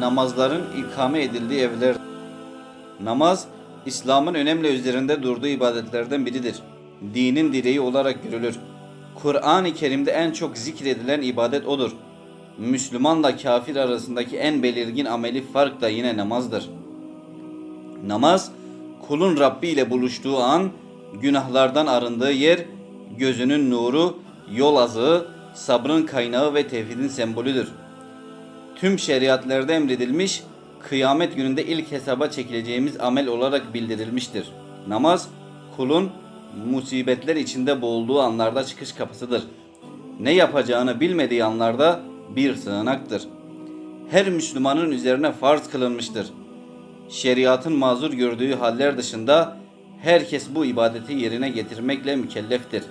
namazların ikame edildiği evler. Namaz, İslam'ın önemli üzerinde durduğu ibadetlerden biridir. Dinin direği olarak görülür. Kur'an-ı Kerim'de en çok zikredilen ibadet odur. Müslümanla kafir arasındaki en belirgin ameli fark da yine namazdır. Namaz, kulun Rabbi ile buluştuğu an, günahlardan arındığı yer, gözünün nuru, yol azığı, sabrın kaynağı ve tevhidin sembolüdür. Tüm şeriatlarda emredilmiş, kıyamet gününde ilk hesaba çekileceğimiz amel olarak bildirilmiştir. Namaz, kulun musibetler içinde boğulduğu anlarda çıkış kapısıdır. Ne yapacağını bilmediği anlarda bir sığınaktır. Her Müslümanın üzerine farz kılınmıştır. Şeriatın mazur gördüğü haller dışında herkes bu ibadeti yerine getirmekle mükelleftir.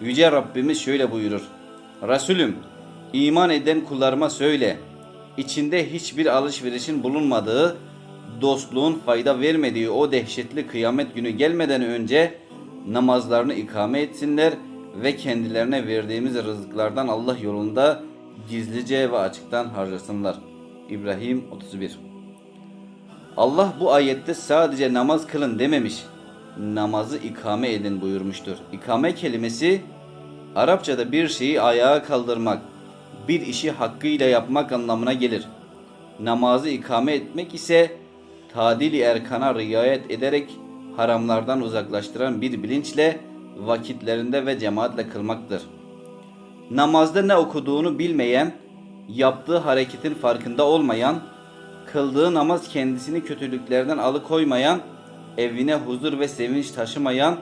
Yüce Rabbimiz şöyle buyurur. Resulüm, iman eden kullarıma söyle, içinde hiçbir alışverişin bulunmadığı, dostluğun fayda vermediği o dehşetli kıyamet günü gelmeden önce namazlarını ikame etsinler ve kendilerine verdiğimiz rızıklardan Allah yolunda gizlice ve açıktan harcasınlar. İbrahim 31 Allah bu ayette sadece namaz kılın dememiş, namazı ikame edin buyurmuştur. İkame kelimesi Arapçada bir şeyi ayağa kaldırmak, bir işi hakkıyla yapmak anlamına gelir. Namazı ikame etmek ise tadili erkana riayet ederek haramlardan uzaklaştıran bir bilinçle vakitlerinde ve cemaatle kılmaktır. Namazda ne okuduğunu bilmeyen, yaptığı hareketin farkında olmayan, kıldığı namaz kendisini kötülüklerden alıkoymayan, evine huzur ve sevinç taşımayan,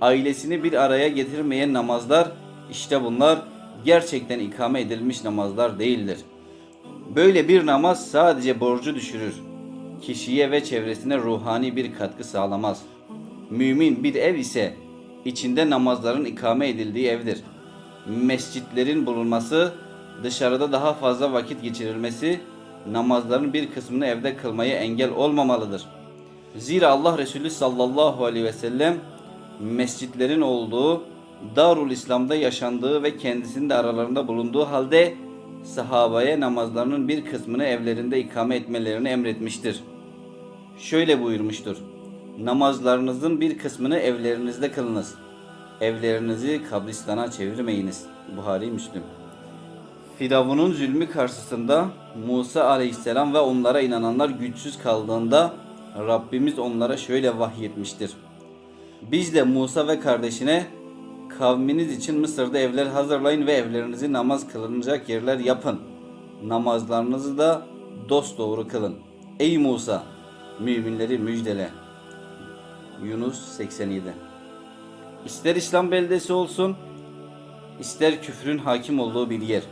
ailesini bir araya getirmeyen namazlar, işte bunlar gerçekten ikame edilmiş namazlar değildir. Böyle bir namaz sadece borcu düşürür. Kişiye ve çevresine ruhani bir katkı sağlamaz. Mümin bir ev ise içinde namazların ikame edildiği evdir. Mescitlerin bulunması, dışarıda daha fazla vakit geçirilmesi, namazların bir kısmını evde kılmaya engel olmamalıdır. Zira Allah Resulü sallallahu aleyhi ve sellem mescitlerin olduğu, Darul İslam'da yaşandığı ve kendisinin de aralarında bulunduğu halde sahabaya namazlarının bir kısmını evlerinde ikame etmelerini emretmiştir. Şöyle buyurmuştur. Namazlarınızın bir kısmını evlerinizde kılınız. Evlerinizi kabristana çevirmeyiniz. Buhari Müslüm. Firavun'un zulmü karşısında Musa aleyhisselam ve onlara inananlar güçsüz kaldığında Rabbimiz onlara şöyle vahyetmiştir. Biz de Musa ve kardeşine kavminiz için Mısır'da evler hazırlayın ve evlerinizi namaz kılınacak yerler yapın. Namazlarınızı da dost doğru kılın. Ey Musa! Müminleri müjdele. Yunus 87 İster İslam beldesi olsun, ister küfrün hakim olduğu bir yer.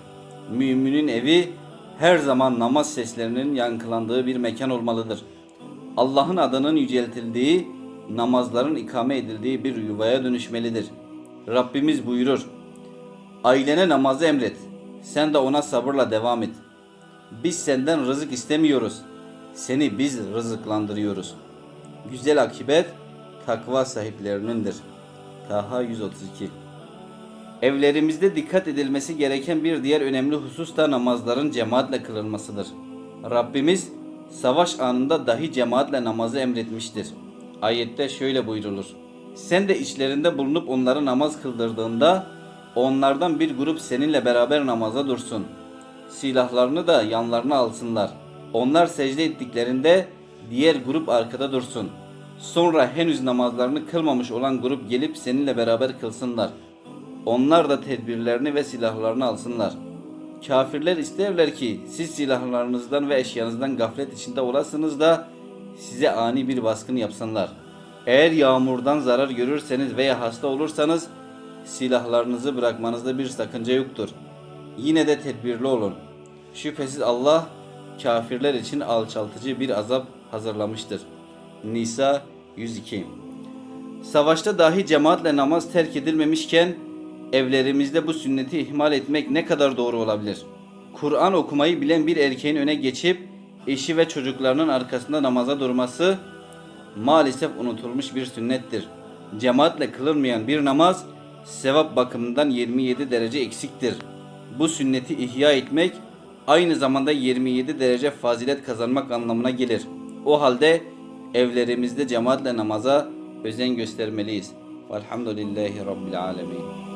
Müminin evi her zaman namaz seslerinin yankılandığı bir mekan olmalıdır. Allah'ın adının yüceltildiği, namazların ikame edildiği bir yuvaya dönüşmelidir. Rabbimiz buyurur. Ailene namazı emret. Sen de ona sabırla devam et. Biz senden rızık istemiyoruz. Seni biz rızıklandırıyoruz. Güzel akibet takva sahiplerinindir. Taha 132 Evlerimizde dikkat edilmesi gereken bir diğer önemli husus da namazların cemaatle kılınmasıdır. Rabbimiz savaş anında dahi cemaatle namazı emretmiştir. Ayette şöyle buyrulur. Sen de içlerinde bulunup onları namaz kıldırdığında onlardan bir grup seninle beraber namaza dursun. Silahlarını da yanlarına alsınlar. Onlar secde ettiklerinde diğer grup arkada dursun. Sonra henüz namazlarını kılmamış olan grup gelip seninle beraber kılsınlar. Onlar da tedbirlerini ve silahlarını alsınlar. Kafirler isterler ki siz silahlarınızdan ve eşyanızdan gaflet içinde olasınız da size ani bir baskın yapsınlar. Eğer yağmurdan zarar görürseniz veya hasta olursanız silahlarınızı bırakmanızda bir sakınca yoktur. Yine de tedbirli olun. Şüphesiz Allah kafirler için alçaltıcı bir azap hazırlamıştır. Nisa 102 Savaşta dahi cemaatle namaz terk edilmemişken evlerimizde bu sünneti ihmal etmek ne kadar doğru olabilir? Kur'an okumayı bilen bir erkeğin öne geçip eşi ve çocuklarının arkasında namaza durması maalesef unutulmuş bir sünnettir. Cemaatle kılınmayan bir namaz sevap bakımından 27 derece eksiktir. Bu sünneti ihya etmek aynı zamanda 27 derece fazilet kazanmak anlamına gelir. O halde evlerimizde cemaatle namaza özen göstermeliyiz. Velhamdülillahi Rabbil Alemin.